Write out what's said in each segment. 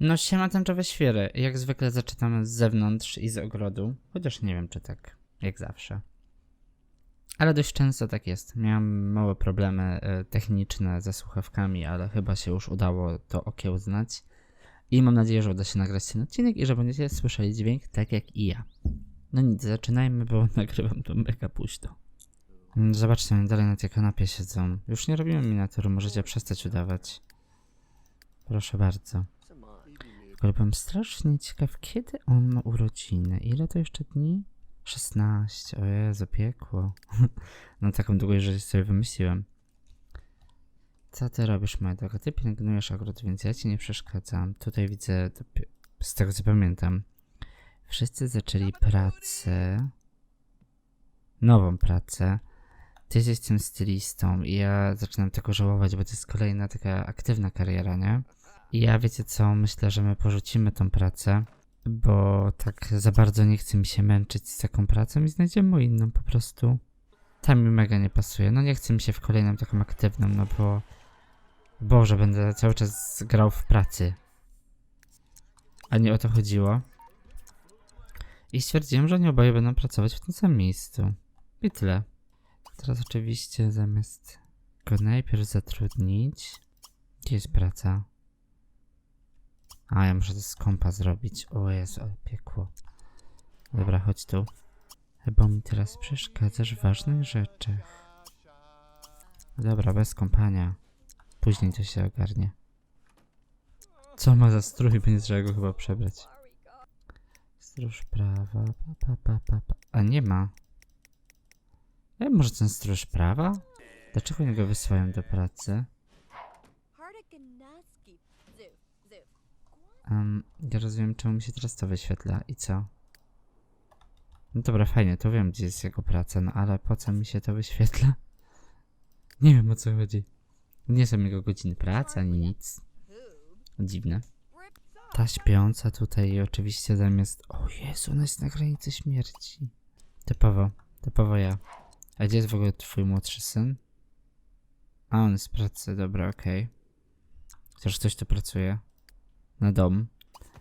No siema tęczowe świery. Jak zwykle zaczynamy z zewnątrz i z ogrodu. Chociaż nie wiem czy tak, jak zawsze. Ale dość często tak jest. Miałem małe problemy e, techniczne ze słuchawkami, ale chyba się już udało to okiełznać. I mam nadzieję, że uda się nagrać ten odcinek i że będziecie słyszeli dźwięk tak jak i ja. No nic, zaczynajmy, bo nagrywam to mega późno. Mm, Zobaczcie, oni dalej na tej kanapie siedzą. Już nie robimy miniatury, możecie przestać udawać. Proszę bardzo. Ale byłem strasznie ciekaw, kiedy on ma urodziny. Ile to jeszcze dni? 16. O Jezu, piekło. no taką długość, że sobie wymyśliłem. Co ty robisz, moja droga? Ty pielęgnujesz ogród, więc ja ci nie przeszkadzam. Tutaj widzę, z tego co pamiętam, wszyscy zaczęli pracę, nową pracę. Ty jesteś tym stylistą i ja zaczynam tego żałować, bo to jest kolejna taka aktywna kariera, nie? I ja wiecie co, myślę, że my porzucimy tą pracę, bo tak za bardzo nie chce mi się męczyć z taką pracą i znajdziemy inną po prostu. Ta mi mega nie pasuje. No nie chcę mi się w kolejną taką aktywną, no bo... Boże, będę cały czas grał w pracy. A nie o to chodziło. I stwierdziłem, że oni oboje będą pracować w tym samym miejscu. I tyle. Teraz oczywiście zamiast go najpierw zatrudnić... Gdzie jest praca? A, ja muszę to z kompa zrobić. O Jezu, ale piekło. Dobra, chodź tu. Bo mi teraz przeszkadzasz w ważnych rzeczach. Dobra, bez kompania. Później to się ogarnie. Co ma za strój? Będzie trzeba go chyba przebrać. Stróż prawa. Pa, pa, pa, pa. A nie ma. E, może ten stróż prawa? Dlaczego nie go wysyłają do pracy? Um, ja rozumiem, czemu mi się teraz to wyświetla i co? No dobra, fajnie, to wiem, gdzie jest jego praca, no ale po co mi się to wyświetla? Nie wiem, o co chodzi. Nie są jego godziny pracy, ani nic. Dziwne. Ta śpiąca tutaj oczywiście zamiast... O Jezu, ona jest na granicy śmierci. Typowo, typowo ja. A gdzie jest w ogóle twój młodszy syn? A, on jest w pracy, dobra, okej. Chociaż ktoś tu pracuje na dom.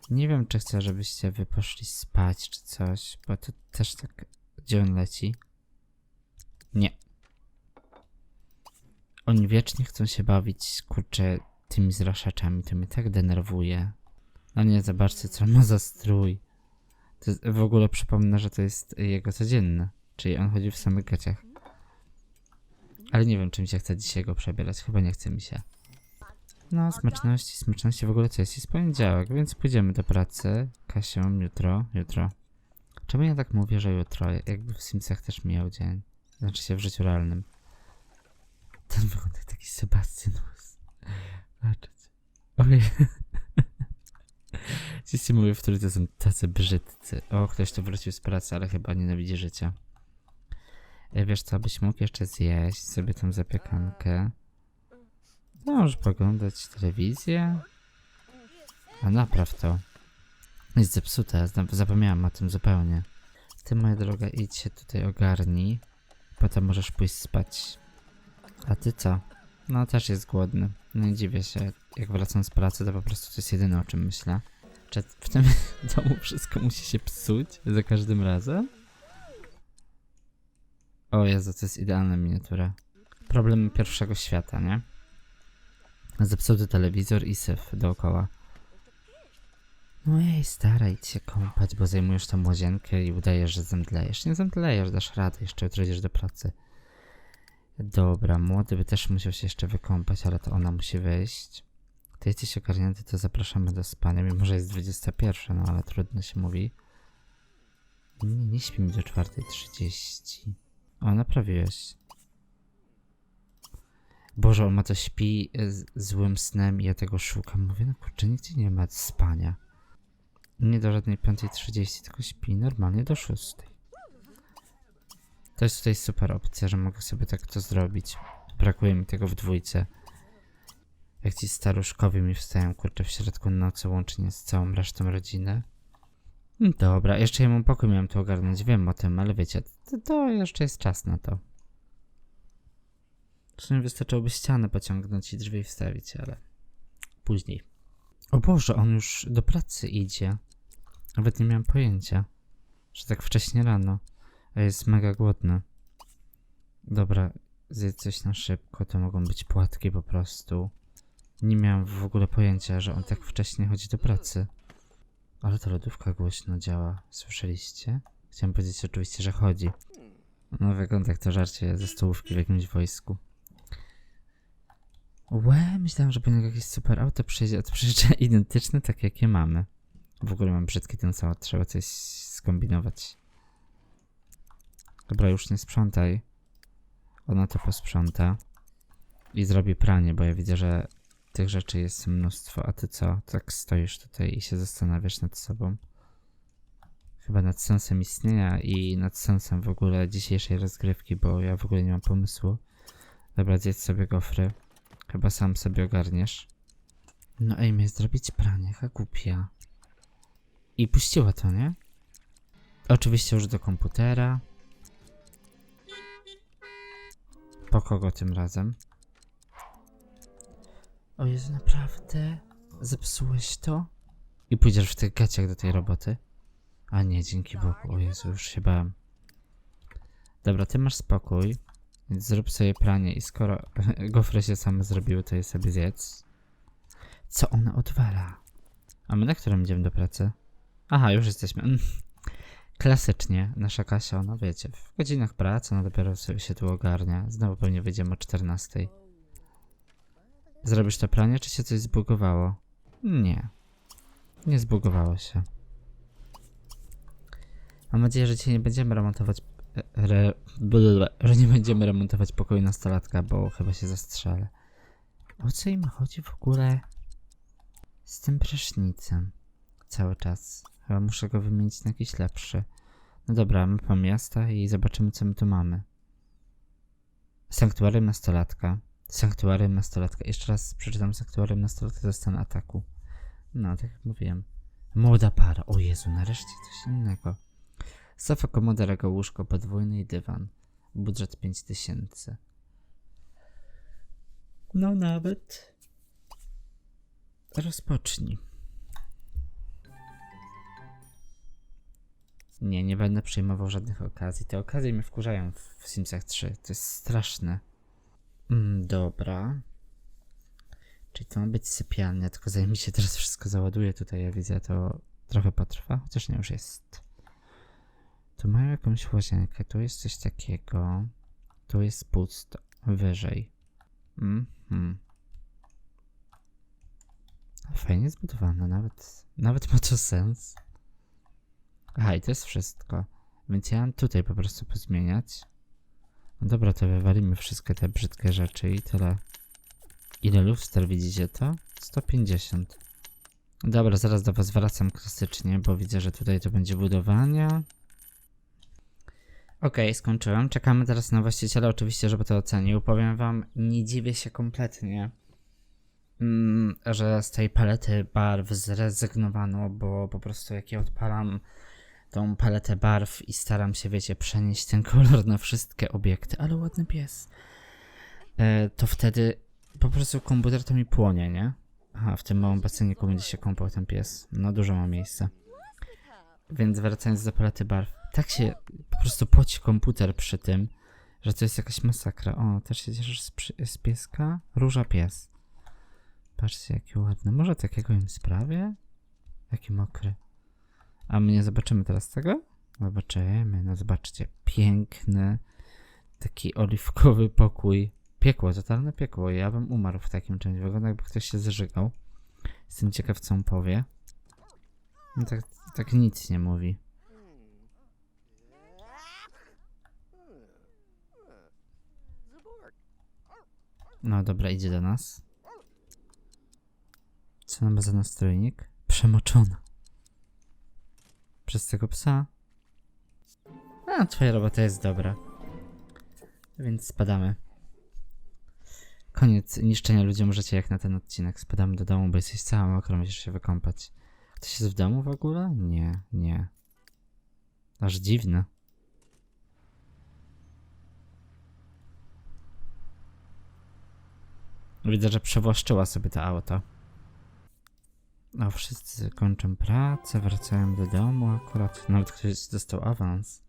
Nie wiem, czy chcę, żebyście wy poszli spać, czy coś, bo to też tak... Gdzie on leci? Nie. Oni wiecznie chcą się bawić, kurczę, tymi zraszaczami, to mnie tak denerwuje. No nie, zobaczcie, co on ma za strój. To jest, w ogóle przypomnę, że to jest jego codzienny, czyli on chodzi w samych gaciach. Ale nie wiem, czy mi się chce dzisiaj go przebierać, chyba nie chce mi się. No, smaczności, smaczności w ogóle co jest? Jest poniedziałek, więc pójdziemy do pracy. Kasią, jutro, jutro. Czemu ja tak mówię, że jutro? Jakby w Simsach też mijał dzień. Znaczy się w życiu realnym. Ten wygląda taki Sebastian. Zobaczcie. Ojej. Wszyscy mówią, w których to są tacy brzydcy. O, ktoś tu wrócił z pracy, ale chyba nienawidzi życia. E, Wiesz co, byś mógł jeszcze zjeść sobie tą zapiekankę. No, możesz poglądać telewizję. A napraw to. Jest zepsute, zapomniałam o tym zupełnie. Ty, moja droga, idź się tutaj ogarnij. Potem możesz pójść spać. A ty co? No, też jest głodny. Nie dziwię się. Jak wracam z pracy, to po prostu to jest jedyne, o czym myślę. Czy w tym domu wszystko musi się psuć za każdym razem? O Jezu, to jest idealna miniatura. Problem pierwszego świata, nie? Zepsuty telewizor i syf dookoła. No ej, staraj się kąpać, bo zajmujesz tam łazienkę i udajesz, że zemdlejesz. Nie zemdlejesz, dasz radę, jeszcze jutro idziesz do pracy. Dobra, młody by też musiał się jeszcze wykąpać, ale to ona musi wyjść. Ty jesteś ogarnięty, to zapraszamy do spania, mimo że jest 21, no ale trudno się mówi. Nie, nie śpi mi do 4.30. O, naprawiłeś. Boże, on ma to śpi z złym snem i ja tego szukam. Mówię, no kurczę, nigdzie nie ma spania. Nie do żadnej 5.30, tylko śpi normalnie do 6. To jest tutaj super opcja, że mogę sobie tak to zrobić. Brakuje mi tego w dwójce. Jak ci staruszkowie mi wstają, kurczę, w środku nocy łącznie z całą resztą rodziny. Dobra, jeszcze mam pokój, miałem to ogarnąć, wiem o tym, ale wiecie, to, to jeszcze jest czas na to. W sumie wystarczyłoby ścianę pociągnąć i drzwi wstawić, ale później. O Boże, on już do pracy idzie. Nawet nie miałem pojęcia, że tak wcześnie rano. A jest mega głodny. Dobra, zjedz coś na szybko, to mogą być płatki po prostu. Nie miałem w ogóle pojęcia, że on tak wcześnie chodzi do pracy. Ale ta lodówka głośno działa. Słyszeliście? Chciałem powiedzieć oczywiście, że chodzi. No wygląda jak to żarcie ze stołówki w jakimś wojsku. Łe, myślałem, że będzie jakieś super auto przyjedzie, a to przecież identyczne, tak jakie mamy. W ogóle mam brzydki ten samochód, trzeba coś skombinować. Dobra, już nie sprzątaj. Ona to posprząta. I zrobi pranie, bo ja widzę, że tych rzeczy jest mnóstwo. A ty co? Tak stoisz tutaj i się zastanawiasz nad sobą. Chyba nad sensem istnienia i nad sensem w ogóle dzisiejszej rozgrywki, bo ja w ogóle nie mam pomysłu. Dobra, zjedz sobie gofry. Chyba sam sobie ogarniesz. No ej, zrobić pranie, głupia. I puściła to, nie? Oczywiście już do komputera. Po kogo tym razem? O Jezu, naprawdę? Zepsułeś to? I pójdziesz w tych gaciach do tej roboty? A nie, dzięki Bogu. O Jezu, już się bałem. Dobra, ty masz spokój. Więc zrób sobie pranie i skoro gofry się same zrobiły, to je sobie zjedz. Co ona odwala? A my na którym idziemy do pracy? Aha, już jesteśmy. Mm. Klasycznie, nasza Kasia, ona wiecie, w godzinach pracy, ona dopiero sobie się tu ogarnia. Znowu pewnie wyjdziemy o 14. Zrobisz to pranie, czy się coś zbugowało? Nie. Nie zbugowało się. Mam nadzieję, że dzisiaj nie będziemy remontować. Re, że nie będziemy remontować pokoju nastolatka, bo chyba się zastrzelę. O co im chodzi w ogóle z tym prysznicem? Cały czas. Chyba muszę go wymienić na jakiś lepszy. No dobra, mapa miasta i zobaczymy, co my tu mamy. Sanktuarium nastolatka. Sanktuarium nastolatka. Jeszcze raz przeczytam sanktuarium nastolatka to stan ataku. No, tak jak mówiłem. Młoda para. O Jezu, nareszcie coś innego. Sofa, komoda, rego, łóżko, podwójny i dywan. Budżet 5000. No nawet. Rozpocznij. Nie, nie będę przyjmował żadnych okazji. Te okazje mnie wkurzają w Simsach 3. To jest straszne. Mm, dobra. Czyli to ma być sypialnia, tylko zanim się teraz wszystko załaduje tutaj, ja widzę, to trochę potrwa, chociaż nie już jest. Tu mają jakąś łazienkę, tu jest coś takiego. Tu jest pusto. Wyżej. Mhm. Fajnie zbudowane, nawet, nawet ma to sens. Aha, i to jest wszystko. Więc ja mam tutaj po prostu pozmieniać. No dobra, to wywalimy wszystkie te brzydkie rzeczy i tyle. Ile luster widzicie to? 150. Dobra, zaraz do was wracam klasycznie, bo widzę, że tutaj to będzie budowania. Okej, skończyłem. Czekamy teraz na właściciela, oczywiście, żeby to ocenił. Powiem wam, nie dziwię się kompletnie, mm, że z tej palety barw zrezygnowano, bo po prostu jak ja odpalam tą paletę barw i staram się, wiecie, przenieść ten kolor na wszystkie obiekty, ale ładny pies, e, to wtedy po prostu komputer to mi płonie, nie? Aha, w tym małym baseniku będzie się kąpał ten pies. No, dużo ma miejsca. Więc wracając do palety barw, tak się po prostu poci komputer przy tym, że to jest jakaś masakra. O, też się cieszysz z, z pieska? Róża pies. Patrzcie, jaki ładny. Może takiego im sprawię? Jaki mokry. A my nie zobaczymy teraz tego? Zobaczymy, no zobaczcie. Piękny, taki oliwkowy pokój. Piekło, totalne piekło. Ja bym umarł w takim czymś. Wygląda jakby ktoś się zżygał. Jestem ciekaw, co on powie. No tak, tak nic nie mówi. No dobra, idzie do nas. Co nam za nastrojnik? Przemoczona. Przez tego psa. A, twoja robota jest dobra. Więc spadamy. Koniec niszczenia ludziom życia jak na ten odcinek. Spadamy do domu, bo jesteś cała mokra, musisz się wykąpać. Ktoś jest w domu w ogóle? Nie, nie. Aż dziwne. Widzę, że przewłaszczyła sobie to auto. No, wszyscy kończą pracę, wracają do domu akurat. Nawet ktoś dostał awans.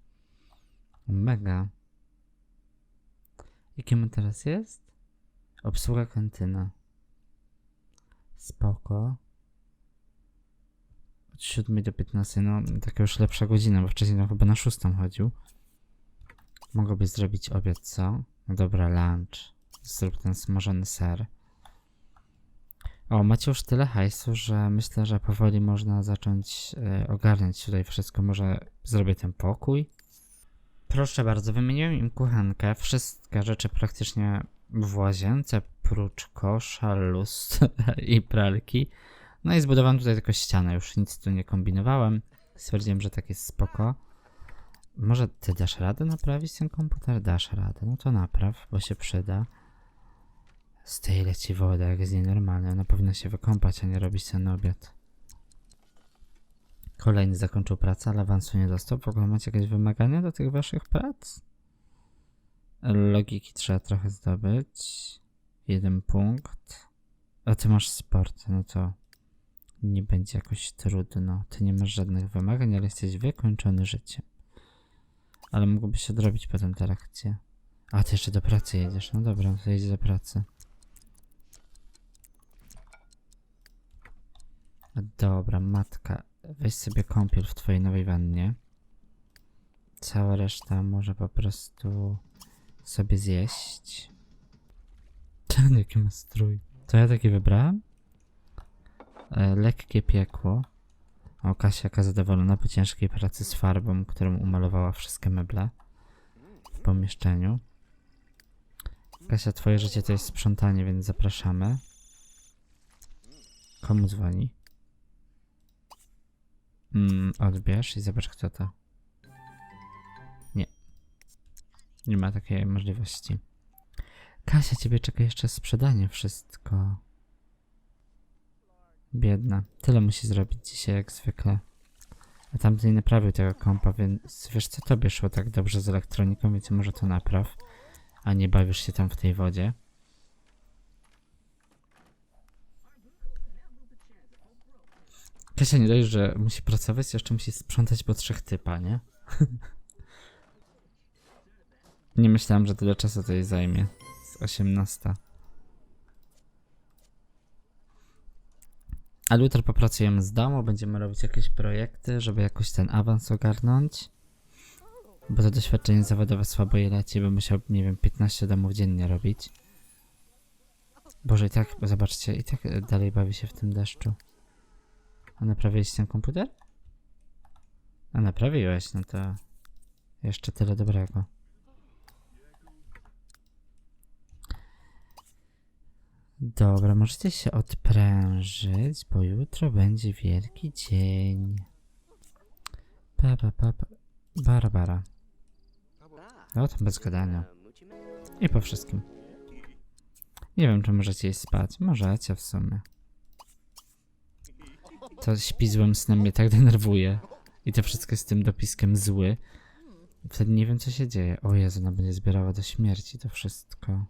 Mega. Jakim teraz jest? Obsługa kantyna. Spoko. Od 7 do 15, no taka już lepsza godzina, bo wcześniej tam chyba na 6 chodził. Mogłoby zrobić obiad, co? No dobra, lunch. Zrób ten smażony ser. O, macie już tyle hajsu, że myślę, że powoli można zacząć e, ogarniać tutaj wszystko. Może zrobię ten pokój? Proszę bardzo, wymieniłem im kuchenkę. Wszystkie rzeczy praktycznie w łazience, prócz kosza, lustra i pralki. No i zbudowałem tutaj tylko ścianę, już nic tu nie kombinowałem. Stwierdziłem, że tak jest spoko. Może ty dasz radę naprawić ten komputer? Dasz radę, no to napraw, bo się przyda. Z tej leci woda, jak jest nienormalna. Ona powinna się wykąpać, a nie robić ten obiad. Kolejny zakończył pracę, ale awansu nie dostał. W ogóle macie jakieś wymagania do tych waszych prac? Logiki trzeba trochę zdobyć. Jeden punkt. A ty masz sport, no to nie będzie jakoś trudno. Ty nie masz żadnych wymagań, ale jesteś wykończony życiem. Ale mógłbyś odrobić potem te lekcje. A ty jeszcze do pracy jedziesz. No dobra, to jedziesz do pracy. Dobra, matka. Weź sobie kąpiel w twojej nowej wannie. Cała reszta może po prostu sobie zjeść. Ten jaki ma strój. To ja taki wybrałem? E, lekkie piekło. O, Kasia jaka zadowolona po ciężkiej pracy z farbą, którą umalowała wszystkie meble w pomieszczeniu. Kasia, twoje życie to jest sprzątanie, więc zapraszamy. Komu dzwoni? Mm, odbierz i zobacz kto to. Nie. Nie ma takiej możliwości. Kasia, ciebie czeka jeszcze sprzedanie wszystko. Biedna. Tyle musi zrobić dzisiaj jak zwykle. A tamten nie naprawił tego kompa, więc wiesz co, tobie szło tak dobrze z elektroniką, więc może to napraw. A nie bawisz się tam w tej wodzie. Kasia nie dość, że musi pracować, jeszcze musi sprzątać po trzech typa, nie? nie myślałem, że tyle czasu to jej zajmie. Z 18. Ale jutro popracujemy z domu, będziemy robić jakieś projekty, żeby jakoś ten awans ogarnąć. Bo to doświadczenie zawodowe słabo je leci, bo musiał, nie wiem, 15 domów dziennie robić. Boże, i tak, zobaczcie, i tak dalej bawi się w tym deszczu. A naprawiłeś ten komputer? A naprawiłeś, no to jeszcze tyle dobrego. Dobra, możecie się odprężyć, bo jutro będzie wielki dzień. Pa, pa, pa, pa. Bara, bara. No to bez gadania. I po wszystkim. Nie wiem, czy możecie iść spać. Możecie w sumie. To śpi złym snem mnie tak denerwuje. I to wszystko z tym dopiskiem zły. Wtedy nie wiem, co się dzieje. O Jezu, ona będzie zbierała do śmierci to wszystko.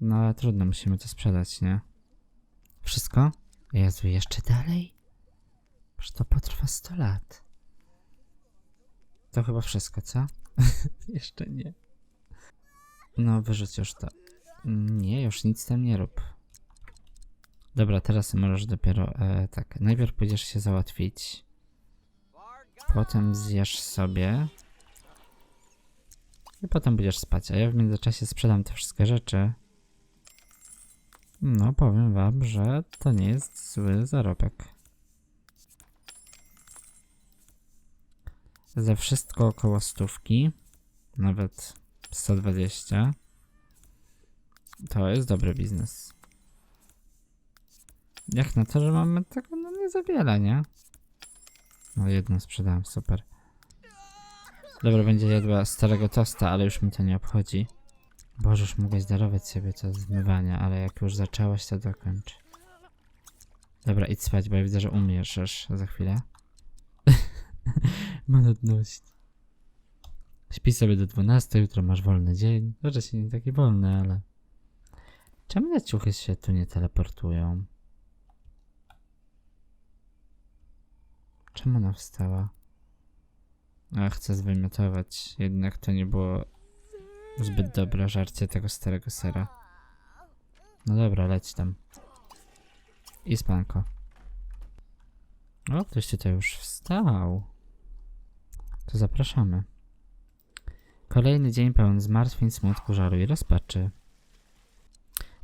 No ale trudno, musimy to sprzedać, nie? Wszystko? Jezu, jeszcze dalej? Przecież to potrwa 100 lat. To chyba wszystko, co? jeszcze nie. No, wyrzuć już to. Nie, już nic tam nie rób. Dobra, teraz możesz dopiero, e, tak, najpierw pójdziesz się załatwić. Potem zjesz sobie. I potem będziesz spać, a ja w międzyczasie sprzedam te wszystkie rzeczy. No, powiem wam, że to nie jest zły zarobek. Za wszystko około stówki, nawet 120. To jest dobry biznes. Jak na to, że mamy tego no nie za wiele, nie? No jedno sprzedałem, super. Dobra, będzie jadła starego tosta, ale już mi to nie obchodzi. Boże, już mogłeś darować sobie to zmywania, ale jak już zaczęłaś, to dokończ. Dobra, idź spać, bo ja widzę, że umieszasz za chwilę. Ma nudność. Sobie do 12, jutro masz wolny dzień. Może się nie taki wolny, ale... Czemu te ciuchy się tu nie teleportują? Czemu ona wstała? A, chcę zwymiotować. Jednak to nie było zbyt dobre żarcie tego starego sera. No dobra, leć tam. I spanko. O, ktoś tutaj już wstał. To zapraszamy. Kolejny dzień pełen zmartwień, smutku, żalu i rozpaczy.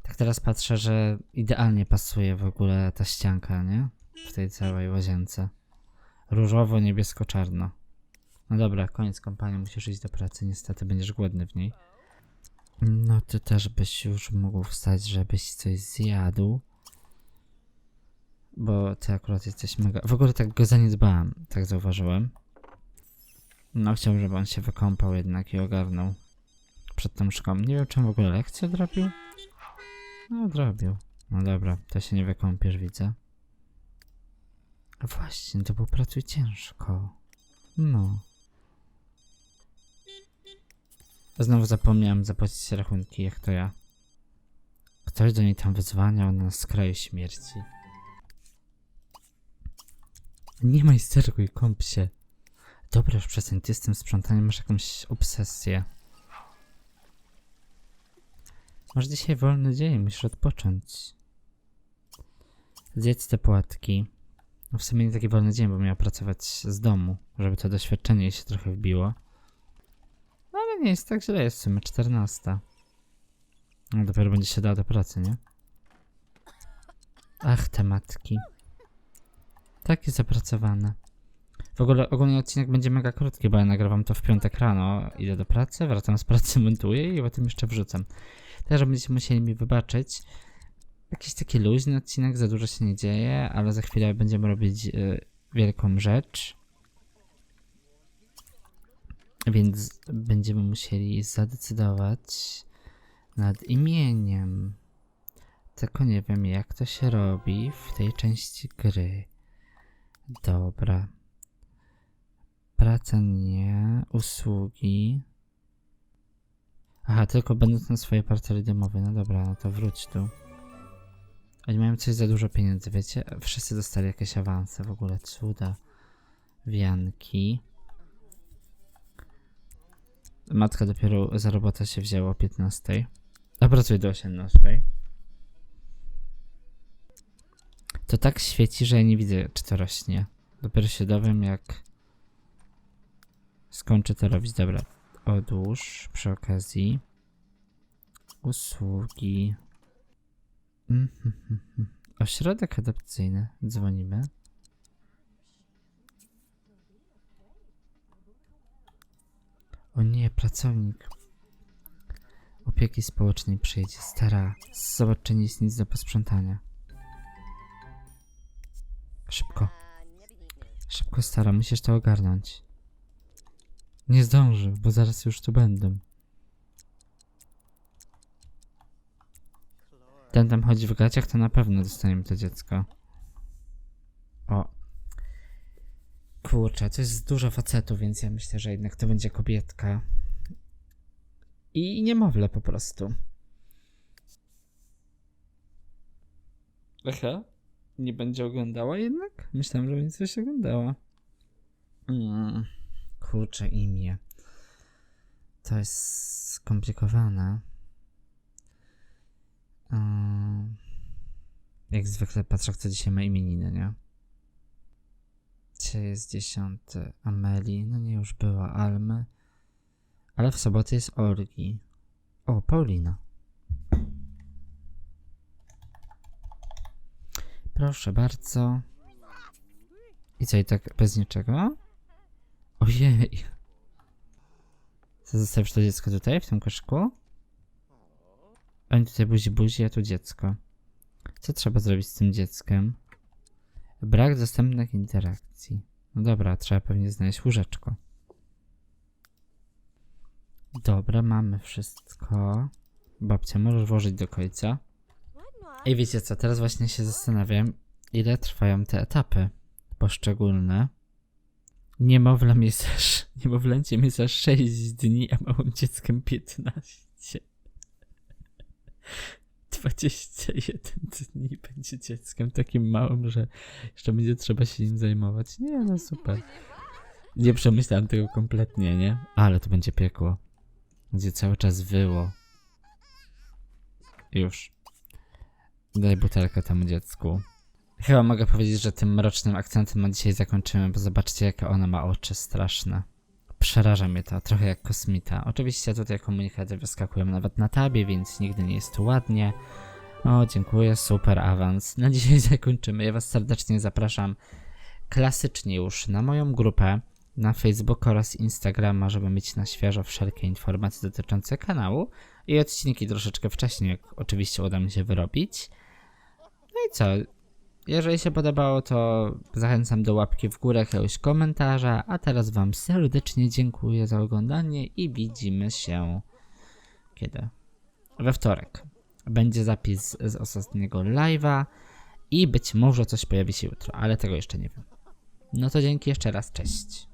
Tak teraz patrzę, że idealnie pasuje w ogóle ta ścianka, nie? W tej całej łazience. Różowo, niebiesko, czarno. No dobra, koniec kampanii, musisz iść do pracy, niestety będziesz głodny w niej. No ty też byś już mógł wstać, żebyś coś zjadł. Bo ty akurat jesteś mega... W ogóle tak go zaniedbałem, tak zauważyłem. No chciałbym, żeby on się wykąpał jednak i ogarnął przed tą szkołą. Nie wiem, czy w ogóle lekcję odrobił? No, odrobił. No dobra, to się nie wykąpiesz, widzę. Właśnie, to był pracuj ciężko. No. Znowu zapomniałem zapłacić rachunki, jak to ja. Ktoś do niej tam wyzwania, ona na skraju śmierci. Nie majsterkuj, kąp się. Dobra, już przestań, ty z tym sprzątaniem masz jakąś obsesję. Masz dzisiaj wolny dzień, musisz odpocząć. Zjedz te płatki. No w sumie nie taki wolny dzień, bo miała pracować z domu, żeby to doświadczenie jej się trochę wbiło. No ale nie jest tak źle, jest w sumie 14. No dopiero będzie się dała do pracy, nie? Ach, te matki. Takie zapracowane. W ogóle ogólnie odcinek będzie mega krótki, bo ja nagrywam to w piątek rano. Idę do pracy, wracam z pracy, montuję i potem jeszcze wrzucam. Także będziecie musieli mi wybaczyć. Jakiś taki luźny odcinek, za dużo się nie dzieje, ale za chwilę będziemy robić y, wielką rzecz. Więc będziemy musieli zadecydować nad imieniem. Tylko nie wiem, jak to się robi w tej części gry. Dobra. Praca nie, usługi. Aha, tylko będąc na swojej parceli domowej. No dobra, no to wróć tu. Oni mają coś za dużo pieniędzy, wiecie? Wszyscy dostali jakieś awanse, w ogóle cuda. Wianki. Matka dopiero za robotę się wzięła o 15. A pracuje do 18. To tak świeci, że ja nie widzę, czy to rośnie. Dopiero się dowiem, jak skończę to robić. Dobra, odłóż przy okazji. Usługi. Mhm, mhm. Ośrodek adopcyjny. Dzwonimy. O nie, pracownik opieki społecznej przyjedzie. Stara, zobacz, czy nie jest nic do posprzątania. Szybko. Szybko, stara, musisz to ogarnąć. Nie zdążę, bo zaraz już tu będą. Ten tam chodzi w gaciach, to na pewno dostaniemy to dziecko. O. Kurczę, to jest dużo facetów, więc ja myślę, że jednak to będzie kobietka. I niemowlę po prostu. Aha. Nie będzie oglądała jednak? Myślałem, że będzie coś oglądała. Mm. Kurczę, imię. To jest skomplikowane. Jak zwykle patrzę, kto dzisiaj ma imieniny, nie? Dzisiaj jest dziesiąty. Ameli, no nie już była. Almy. Ale w sobotę jest Olgi. O, Paulina. Proszę bardzo. I co, i tak bez niczego? Ojej. Co, zostawisz to dziecko tutaj, w tym koszku? Oni tutaj buzi buzi, a tu dziecko. Co trzeba zrobić z tym dzieckiem? Brak dostępnych interakcji. No dobra, trzeba pewnie znaleźć łóżeczko. Dobra, mamy wszystko. Babcia, możesz włożyć do końca. I wiecie co, teraz właśnie się zastanawiam, ile trwają te etapy poszczególne. Niemowlę mi za, sz- niemowlęcie mi za 6 dni, a małym dzieckiem 15. 21 dni będzie dzieckiem takim małym, że jeszcze będzie trzeba się nim zajmować. Nie, no super. Nie przemyślałem tego kompletnie, nie? Ale to będzie piekło. Będzie cały czas wyło. Już. Daj butelkę temu dziecku. Chyba mogę powiedzieć, że tym mrocznym akcentem na dzisiaj zakończymy, bo zobaczcie, jakie ona ma oczy straszne. Przeraża mnie to, trochę jak kosmita. Oczywiście tutaj komunikaty wyskakują nawet na tabie, więc nigdy nie jest tu ładnie. O, dziękuję, super awans. Na dzisiaj zakończymy. Ja Was serdecznie zapraszam klasycznie już na moją grupę na Facebooku oraz Instagrama, żeby mieć na świeżo wszelkie informacje dotyczące kanału i odcinki troszeczkę wcześniej, jak oczywiście uda mi się wyrobić. No i co? Jeżeli się podobało, to zachęcam do łapki w górę, jakiegoś komentarza, a teraz Wam serdecznie dziękuję za oglądanie i widzimy się kiedy? We wtorek. Będzie zapis z ostatniego live'a i być może coś pojawi się jutro, ale tego jeszcze nie wiem. No to dzięki jeszcze raz, cześć.